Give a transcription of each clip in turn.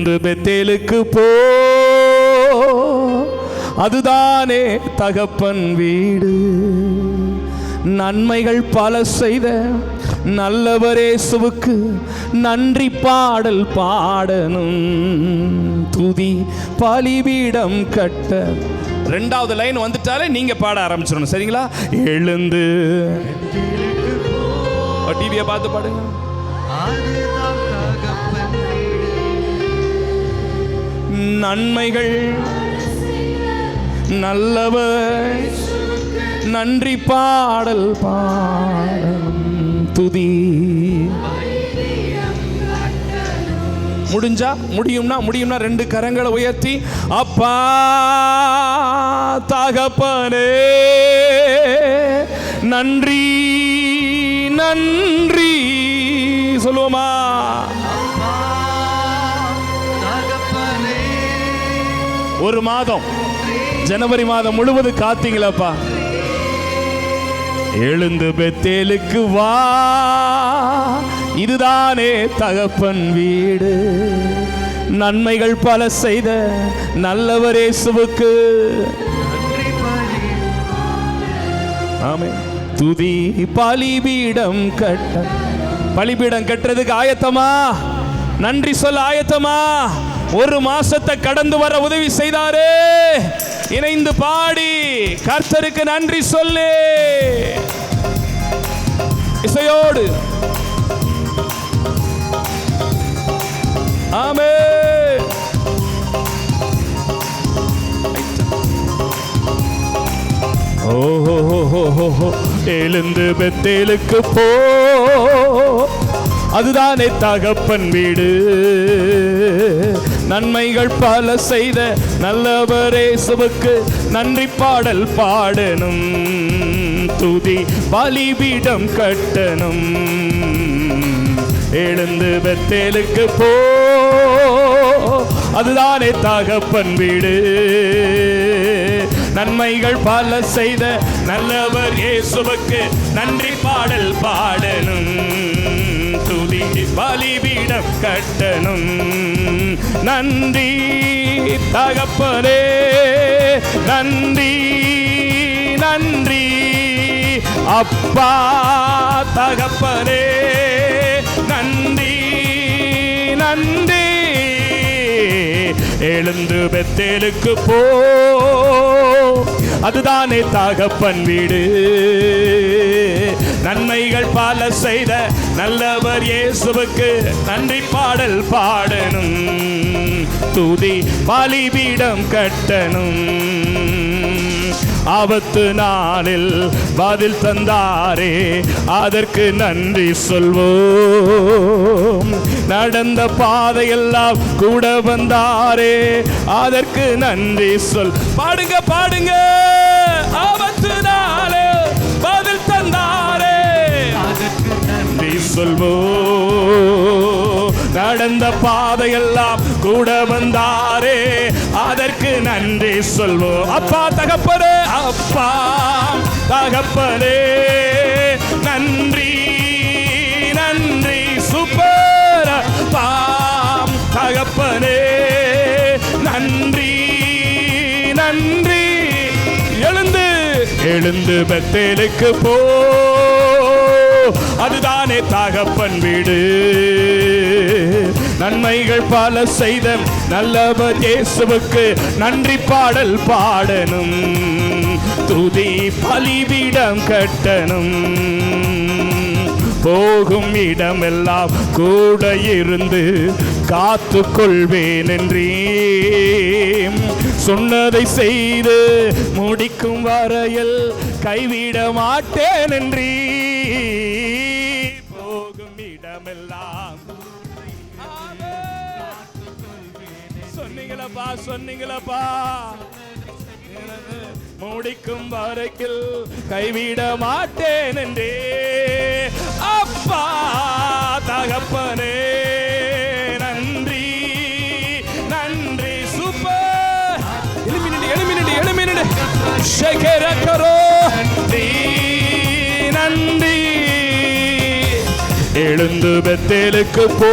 எழுந்து பெத்தேலுக்கு போ. அதுதானே தகப்பன் வீடு. நன்மைகள் பல செய்த நல்லவரேசுவுக்கு நன்றி பாடல் பாடணும். துதி பலிபீடம் கட்ட. ரெண்டாவது லைன் வந்துட்டாலே நீங்க பாட ஆரம்பிச்சிடணும் சரிங்களா? எழுந்து. டிவியை பார்த்து பாடுங்க. நன்மைகள். நல்லவர். நன்றி பாடல் பாடலும் துதி. முடிஞ்சா முடியும்னா முடியும்னா ரெண்டு கரங்களை உயர்த்தி அப்பா தகப்பனே நன்றி நன்றி சொல்லுவோமா? ஒரு மாதம். ஜனவரி மாதம் முழுவதும் காத்தீங்களப்பா. எழுந்து பெத்தேலுக்கு வா. இதுதானே தகப்பன் வீடு. நன்மைகள் பல செய்த நல்லவரே சுவுக்கு ஆமே துதி பலிபீடம் கட்ட. பலிபீடம் கட்டுறதுக்கு ஆயத்தமா? நன்றி சொல்ல ஆயத்தமா? ஒரு மாசத்தை கடந்து வர உதவி செய்தாரே. இணைந்து பாடி கர்த்தருக்கு நன்றி சொல்லு. இசையோடு. ஆமே ஓஹோ எழுந்து பெத்தேலுக்கு போ. அதுதானே தகப்பன் வீடு. நன்மைகள் பல செய்த நல்லவரேசுவுக்கு நன்றி பாடல் பாடணும். துதி பலிபீடம் கட்டணும். எழுந்து பெத்தேலுக்கு போ. அதுதானே தகப்பன் வீடு. நன்மைகள் பல செய்த நல்லவர் இயேசுவுக்கு நன்றி பாடல் பாடணும். துதி பலிபீடம் கட்டணும். நன்றி தகப்பனே நன்றி நன்றி. அப்பா தகப்பனே நன்றி நன்றி. எழுந்து பெத்தேலுக்கு போ. அதுதானே தகப்பன் வீடு. நன்மைகள் பல செய்த நல்லவர் இயேசுவுக்கு நன்றி பாடல் பாடணும். துதி பலிபீடம் கட்டணும். ஆபத்து நாளில் பதில் தந்தாரே அதற்கு நன்றி சொல்வோம். நடந்த பாதையெல்லாம் கூட வந்தாரே அதற்கு நன்றி சொல். பாடுங்க பாடுங்க! சொல்வோ? நடந்த பாதையெல்லாம் கூட வந்தாரே அதற்கு நன்றி சொல்வோம் அப்பா தகப்பனே அப்பா தகப்பனே நன்றி நன்றி சூப்பர் பாம் தகப்பனே நன்றி நன்றி. எழுந்து. எழுந்து பெத்தேலுக்கு போ. அதுதானே தகப்பன் வீடு. நன்மைகள் பல செய்த நல்லவர் இயேசுவுக்கு நன்றி பாடல் பாடணும். துதி பலிபீடம் கட்டணும். போகும் இடமெல்லாம் கூட இருந்து காத்து கொள்வேன் என்றேன் சொன்னதை செய்து முடிக்கும் வரையில் கைவிட மாட்டேன் என்றே சொன்னீங்களப்பா சொன்னீங்களப்பா. முடிக்கும் வரைக்கில் கைவிட மாட்டேன் என்றே அப்பா தகப்பனே நன்றி நன்றி சூப்பர். எழுமி நின்று எழுமி நின்று எழுமி நின்று நன்றி நன்றி. எழுந்து பெத்தேலுக்கு போ.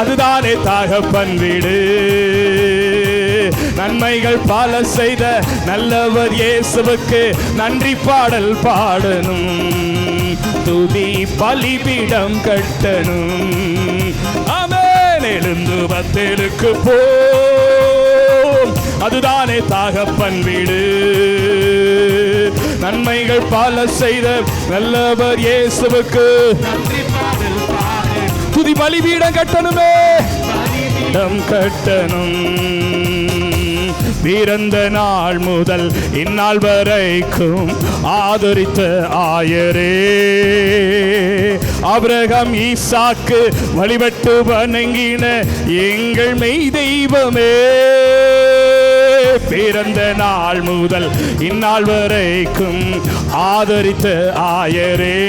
அதுதானே தாகப்பன் வீடு. நன்மைகள் பல செய்த நல்லவர் இயேசுவுக்கு நன்றி பாடல் பாடணும். துதி பலிபீடம் கட்டணும். ஆமென். எழுந்து பத்தேலுக்கு போ. அதுதானே தாகப்பன் வீடு. நன்மைகள் பல செய்த நல்லவர் இயேசுவுக்கு நன்றி பாடு துதி பலிபீடம் கட்டணுமே. இடம் கட்டணும். பிறந்த நாள் முதல் இந்நாள் வரைக்கும் ஆதரித்த ஆயரே. அபிரகம் ஈசாக்கு வழிபட்டு வணங்கின எங்கள் மெய் தெய்வமே. பிறந்த நாள் முதல் இந்நாள் வரைக்கும் ஆதரித்த ஆயரே.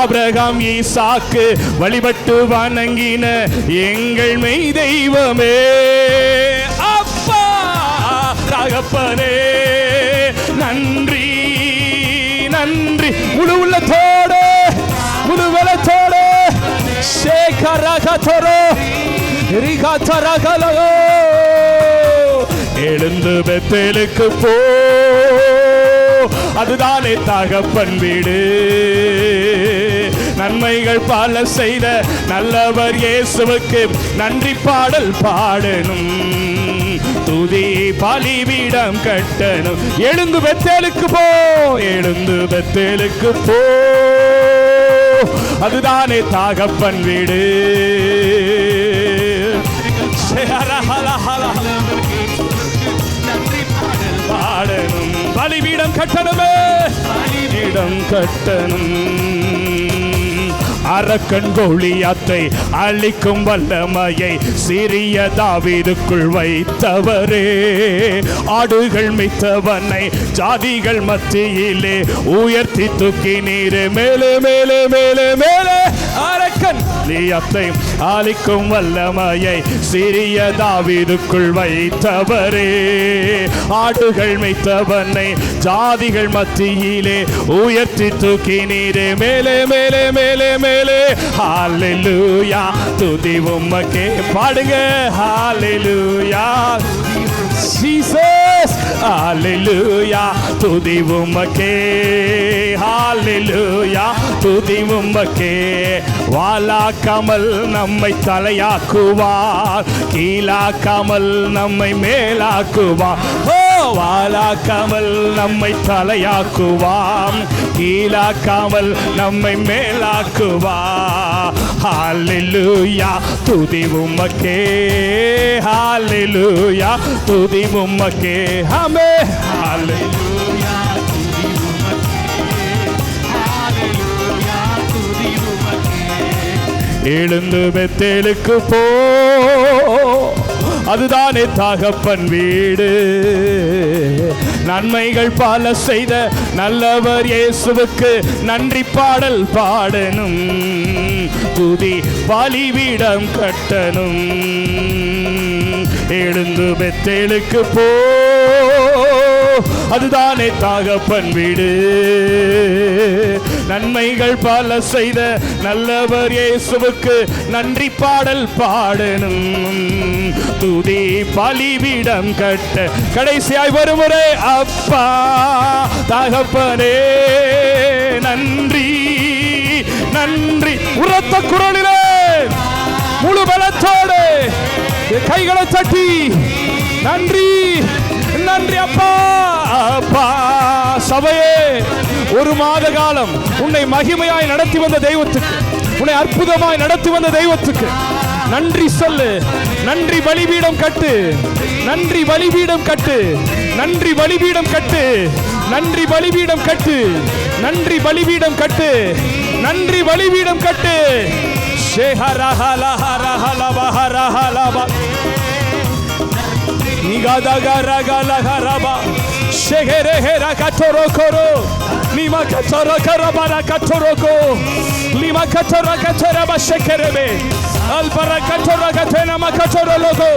ஆபிரகாம் ஈசாக்கு வழிபட்டு வணங்கின எங்கள் மெய் தெய்வமே. அப்பா தகப்பனே நன்றி நன்றி. முழு உள்ளத்தோடு முழு வெளத்தோடு. சேகரகதொரு ரிகதரகலோ எழுந்து பெத்தேலுக்கு போ. அதுதானே தகப்பன் வீடு. நன்மைகள் பல செய்த நல்லவர் இயேசுவுக்கு நன்றி பாடல் பாடணும். துதி பலிபீடம் கட்டணும். எழுந்து பெத்தேலுக்கு போ எழுந்து பெத்தேலுக்கு போ. அதுதானே தாகப்பன் வீடு. பாடணும். பலிபீடம் கட்டணுமே. பலிபீடம் கட்டணும். அரக்கன் கோழியாத்தை அழிக்கும் வல்லமையை சிறிய தாவீதுக்குள் வைத்தவரே. ஆடுகள் மித்தவனை ஜாதிகள் மத்தியிலே உயர்த்தி தூக்கி நீரே. மேலே மேலே மேலே மேலே அரக்கன் லியத்தை ஆலிக்கும் வல்லமையை சிறிய தாவிதுக்குள் வைத்தவரே. ஆடுகள் மெய்த்தவனை ஜாதிகள் மத்தியிலே உயர்த்தி தூக்கி நீரே. மேலே மேலே மேலே மேலே. ஹாலெலூயா துதி உம்மக்கே பாடுங்க. ஹாலெலூயா ஜீசஸ் ஹalleluya துதி உமக்கே ஹalleluya துதி உமக்கே வாலாக்காமல் நம்மை தலையாக்குவார் கீழாக்காமல் நம்மை மேலாக்குவார் ஓ வாலாக்காமல் நம்மை தலையாக்குவாம் கீழாக்காமல் நம்மை மேலாக்குவார் ஹalleluya துதி உமக்கே ஹalleluya துதி உமக்கே துதி உமக்கே எழுந்து பெத்தேலுக்கு போ அதுதானே தகப்பன் வீடு நன்மைகள் பல செய்த நல்லவர் இயேசுவுக்கு நன்றி பாடல் பாடணும். துதி பலிவிடம் கட்டணும். எழுந்து பெத்தேளுக்கு போ. அதுதானே தாகப்பன் வீடு. நன்மைகள் பல செய்த நல்லவர் இயேசுவுக்கு நன்றி பாடல் பாடணும். துதி பலிவிடம் கட்ட கடைசியாய் வருமுறை அப்பா. தகப்பனே நன்றி நன்றி. உரத்த குரலிலே முழு பலத்தோடு கைகளை தட்டி நன்றி. நன்றி அப்பா. அப்பா சபையே ஒரு மாத காலம் உன்னை மகிமையாய் நடத்தி வந்த தெய்வத்துக்கு உன்னை அற்புதமாய் நடத்தி வந்த தெய்வத்துக்கு நன்றி சொல்லு. நன்றி பலிபீடம் கட்டு. நன்றி பலிபீடம் கட்டு. நன்றி பலிபீடம் கட்டு. நன்றி பலிபீடம் கட்டு. நன்றி பலிபீடம் கட்டு. நன்றி பலிபீடம் கட்டு. ஷேஹரஹலஹரஹலபஹரஹலப Nigadagaragalagharaba. Shegerehera katorokoro. Lima katora karabara katoroko. Lima katora katoraba shekerebe. Albara கட்டோர கத்தேன மக்கட்டோர லோகோ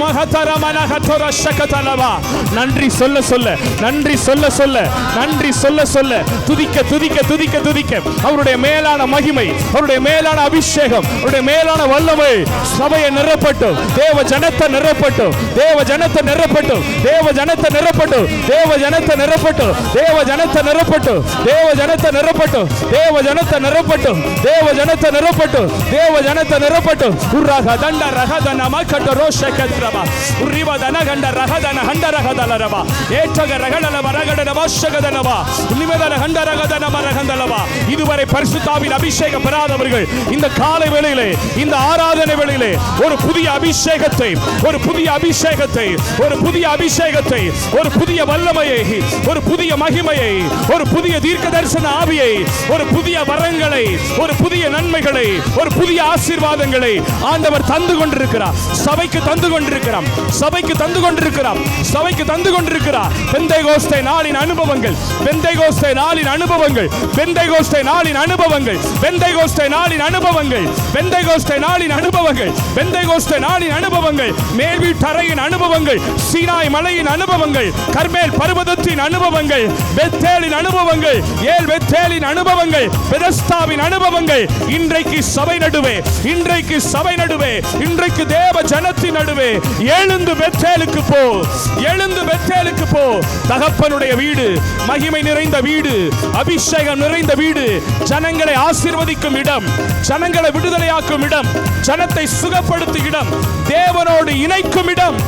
மகதர மனகட்டோர சகதலவா நன்றி சொல்ல சொல்ல நன்றி சொல்ல சொல்ல நன்றி சொல்ல சொல்ல. துதிக்க துதிக்க துதிக்க துதிக்க. அவருடைய மேலான மகிமை அவருடைய மேலான அபிஷேகம் அவருடைய மேலான வல்லமை சபையை நிரப்பட்டும். தேவ ஜனத்தை நிரப்பட்டும். தேவ ஜனத்தை நிரப்பட்டும். தேவ ஜனத்தை நிரப்பட்டும். தேவ ஜனத்தை நிரப்பட்டும். தேவ ஜனத்தை நிரப்பட்டும். தேவ ஜனத்தை நிரப்பட்டும். தேவ ஜனத்தை நிரப்பட்டும். தேவ ஜனத்தை நிரப்பட்டும். தேவ ஜனத்தை நிரப்பட்டும். உர்ராக தண்ட ரகதன மக்கட்ட ரோஷ கத்ரபா. உரிவ ದನ ಗಂಡ ರಹದನ ಹಂಡ ರಹದಲರವ ಏಟಗ ரகடல ಮರಗಡನ ವಾಶಗದನವ நிமதன ಹಂಡ ರಗದನ மரகந்தலவா இதுவரை பரிசுத்தாவின் அபிஷேகம் பெறாதவர்கள் இந்த காலை வேளையிலே இந்த ஆராதனை வேளையிலே ஒரு புதிய அபிஷேகத்தை ஒரு புதிய அபிஷேகத்தை ஒரு புதிய அபிஷேகத்தை ஒரு புதிய வல்லமையை ஒரு புதிய மகிமையை ஒரு புதிய தீர்க்க தரிசன ஆவியை ஒரு புதிய வரங்களை ஒரு புதிய நன்மைகளை ஒரு புதிய ஆசீர்வாதங்களை ஆண்டவர் தந்து கொண்டிருக்கிறார். சபைக்கு தந்து கொண்டிருக்கிறார். சபைக்கு தந்து கொண்டிருக்கிறார். சபைக்கு தந்து கொண்டிருக்கிறார். பெந்தை கோஸ்தை நாளின் அனுபவங்கள். பெந்தை கோஸ்தை நாளின் அனுபவங்கள். பெந்தை கோஸ்தை நாளின் அனுபவங்கள். பெந்தை கோஸ்தை நாளின் அனுபவங்கள். பெந்தை கோஸ்தை நாளின் அனுபவங்கள். பெந்தை கோஸ்தை நாளின் அனுபவங்கள். மேல்வீட்டறையின் அனுபவங்கள். சீனாய் மலையின் அனுபவங்கள். கர்மேல் பர்வதத்தின் அனுபவங்கள். பெத்தேலின் அனுபவங்கள். ஏல் பெத்தேலின் அனுபவங்கள். பெதஸ்தாவின் அனுபவங்கள். இன்றைக்கு சபை நடுவே. இன்றைக்கு இன்றைக்கு சபை நடுவே இன்றைக்கு தேவ ஜனத்தின் நடுவே எழுந்து பெற்றேலுக்கு போ எழுந்து பெற்றேலுக்கு போ. தகப்பனுடைய வீடு மகிமை நிறைந்த வீடு அபிஷேகம் நிறைந்த வீடு ஜனங்களை ஆசிர்வதிக்கும் இடம் ஜனங்களை விடுதலையாக்கும் இடம் ஜனத்தை சுகப்படுத்தும் இடம் தேவனோடு இணைக்கும் இடம்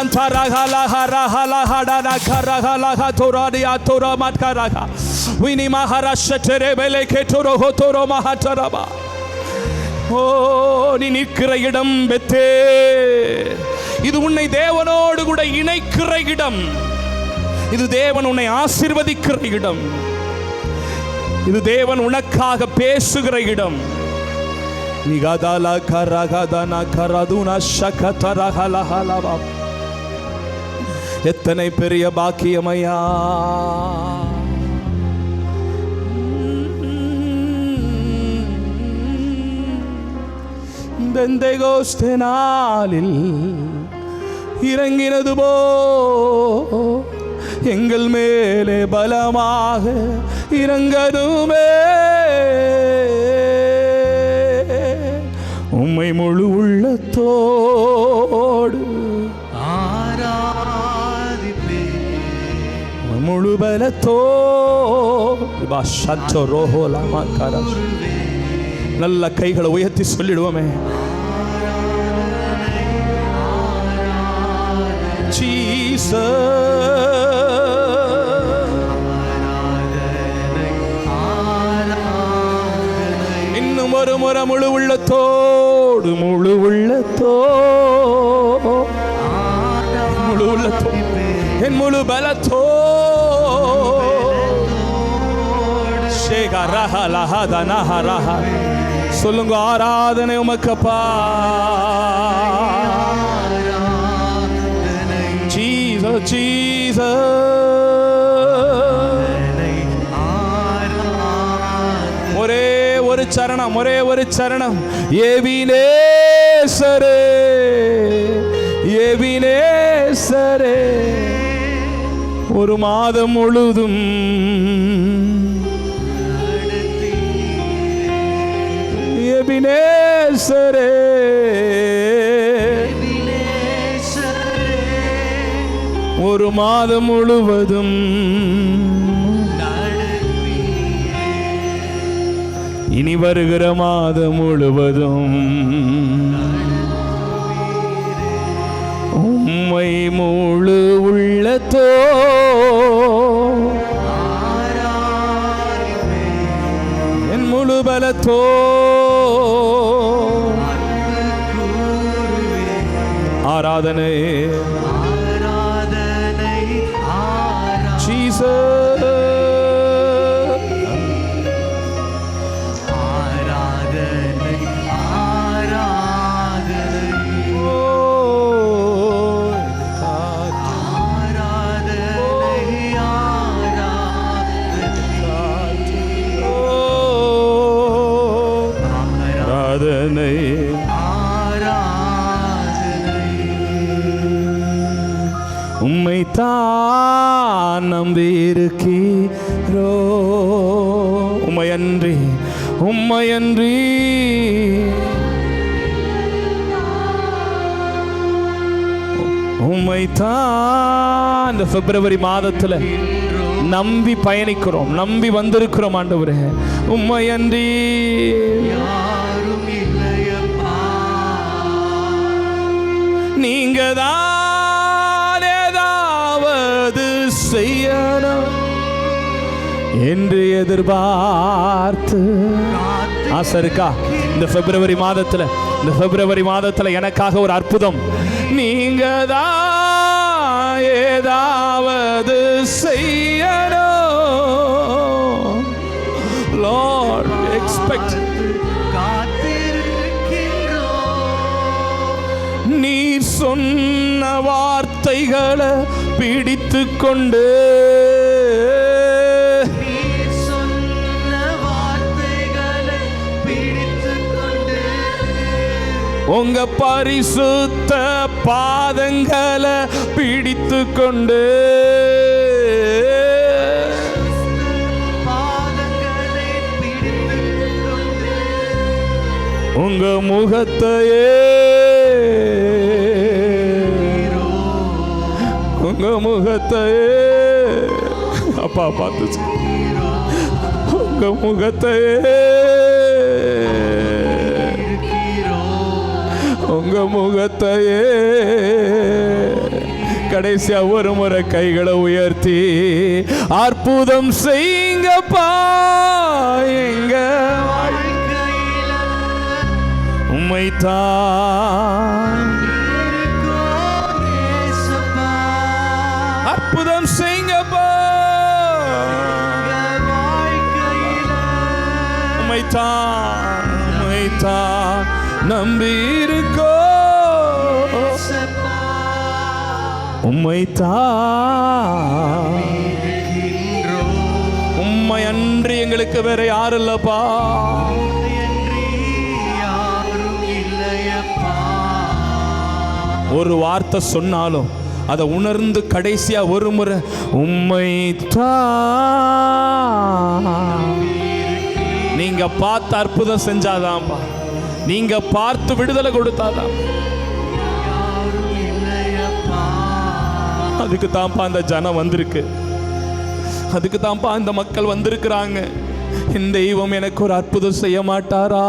Orianta raga laha raha laha dana karaga laha toradi atora matkaraga. Wini maharasha terebele ketoro hotoro mahataraba. ஓ நீ நிற்கிற இடம் பெத்தே இது உன்னை தேவனோடு கூட இணைக்கிற இடம் இது தேவன் உன்னை ஆசீர்வதிக்கிற இடம் இது தேவன் உனக்காக பேசுகிற இடம் நிகதல கரகதன கரதுன சகதரகலஹலவா எத்தனை பெரிய பாக்கியமையா? பெந்தைகோஸ்தே நாளில் இறங்கினது போ. எங்கள் மேலே பலமாக இறங்கதுமே. உம்மை முழு உள்ளத்தோடு ஆரா முழு பலத்தோடு நல்ல கைகளை உயர்த்தி சொல்லிடுவோமே. Jesus. இன்னும் ஒரு முறை முழு உள்ளத்தோடு முழு உள்ளத்தோ. முழு உள்ளத்தோ. என் முழு பலத்தோ சொல்லுங்க ஆராதனை உமக்கப்பா. ஜீசஸ் ஜீசஸ் ஒரே ஒரு சரணம் ஒரே ஒரு சரணம். ஏவினேசரே ஏவினேசரே ஒரு மாதம் முழுதும். எபினேசரே. ஒரு மாதம் முழுவதும். இனி வருகிற மாதம் முழுவதும். உம்மை முழு உள்ளத்தோ? என் முழு பலத்தோ? ஆராதனை நம்பியிருக்கீரோ உமையன்றி உம்மையன்றி உம்மைத்தான் இந்த பிப்ரவரி மாதத்துல நம்பி பயணிக்கிறோம் நம்பி வந்திருக்கிறோம் ஆண்டவரே. உம்மையன்றி நீங்க தான் என்று எதிர்பார்த்து. ஆசை இருக்கா இந்த பிப்ரவரி மாதத்தில் இந்த பிப்ரவரி மாதத்தில் எனக்காக ஒரு அற்புதம். நீங்க தான் ஏதாவது செய்யணும். லார்ட் எக்ஸ்பெக்ட் நீ சொன்ன வார்த்தைகளை பிடித்து கொண்டு உங்க பரிசுத்த பாதங்களை பிடித்து கொண்டு பிடித்துக்கொண்டு. உங்க முகத்தையே. உங்க முகத்தையே. அப்பா பார்த்து உங்க முகத்தையே. உங்க முகத்தையே கடைசியா ஒரு முறை கைகளை உயர்த்தி அற்புதம் செய்யுங்கப்பா எங்க வாழ்க்கையில உம்மைத்தான் அற்புதம் செய்யுங்கப்பா எங்க உம்மைத்தான் உம்மைத்தான் நம்பி உம்மை இருக்கின்றோம் உம்மை அன்றி எங்களுக்கு வேற யாரும் இல்லப்பா ஒரு வார்த்தை சொன்னாலும் அதை உணர்ந்து கடைசியா ஒரு முறை உம்மை நீங்க பார்த்து அற்புதம் செஞ்சாதான்ப்பா நீங்க பார்த்து விடுதலை கொடுத்தாதான் அதுக்கு தான்ப்பா அந்த ஜனம் வந்திருக்கு. அதுக்கு தான்ப்பா அந்த மக்கள் வந்திருக்கிறாங்க. என் தெய்வம் எனக்கு ஒரு அற்புதம் செய்ய மாட்டாரா?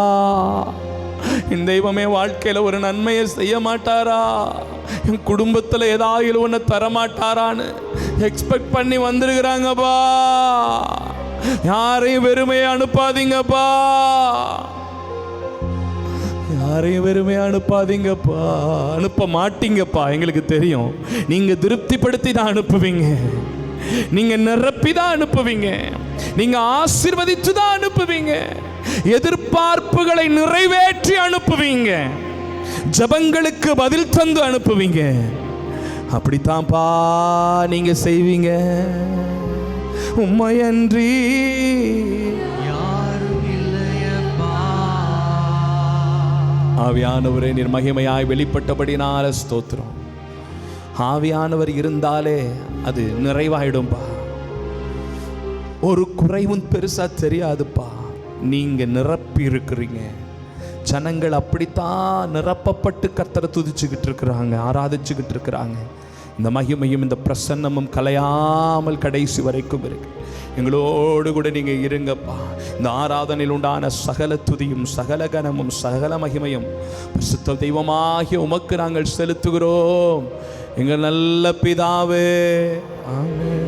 என் தெய்வமே வாழ்க்கையில் ஒரு நன்மையை செய்ய மாட்டாரா? என் குடும்பத்தில் ஏதாவது ஒன்று தர மாட்டாரான்னு எக்ஸ்பெக்ட் பண்ணி வந்திருக்கிறாங்கப்பா. யாரையும் வெறுமையை அனுப்பாதீங்கப்பா. யாரையும் வெறுமையா அனுப்பாதீங்கப்பா. அனுப்ப மாட்டீங்கப்பா. எங்களுக்கு தெரியும். நீங்க திருப்திப்படுத்தி தான் அனுப்புவீங்க. நீங்க நிரப்பி தான் அனுப்புவீங்க. நீங்க ஆசிர்வதித்து தான் அனுப்புவீங்க. எதிர்பார்ப்புகளை நிறைவேற்றி அனுப்புவீங்க. ஜபங்களுக்கு பதில் தந்து அனுப்புவீங்க. அப்படித்தான்ப்பா நீங்க செய்வீங்க. உண்மையன்றி. ஆவியானவரே நீர் மகிமையாய் வெளிப்பட்டபடினால ஸ்தோத்திரம். ஆவியானவர் இருந்தாலே அது நிறைவாயிடும்பா. ஒரு குறைவும் பெருசா தெரியாதுப்பா. நீங்க நிரப்பி இருக்கிறீங்க. ஜனங்கள் அப்படித்தான் நிரப்பப்பட்டு கத்தரை துதிச்சுக்கிட்டு இருக்கிறாங்க ஆராதிச்சுக்கிட்டு இருக்கிறாங்க. இந்த மகிமையும் இந்த பிரசன்னமும் கலையாமல் கடைசி வரைக்கும் இருக்கு. எங்களோடு கூட நீங்கள் இருங்கப்பா. இந்த ஆராதனையில் உண்டான சகல துதியும் சகல கனமும் சகல மகிமையும் பரிசுத்த தெய்வமாகிய உமக்கு நாங்கள் செலுத்துகிறோம். எங்கள் நல்ல பிதாவே. ஆமே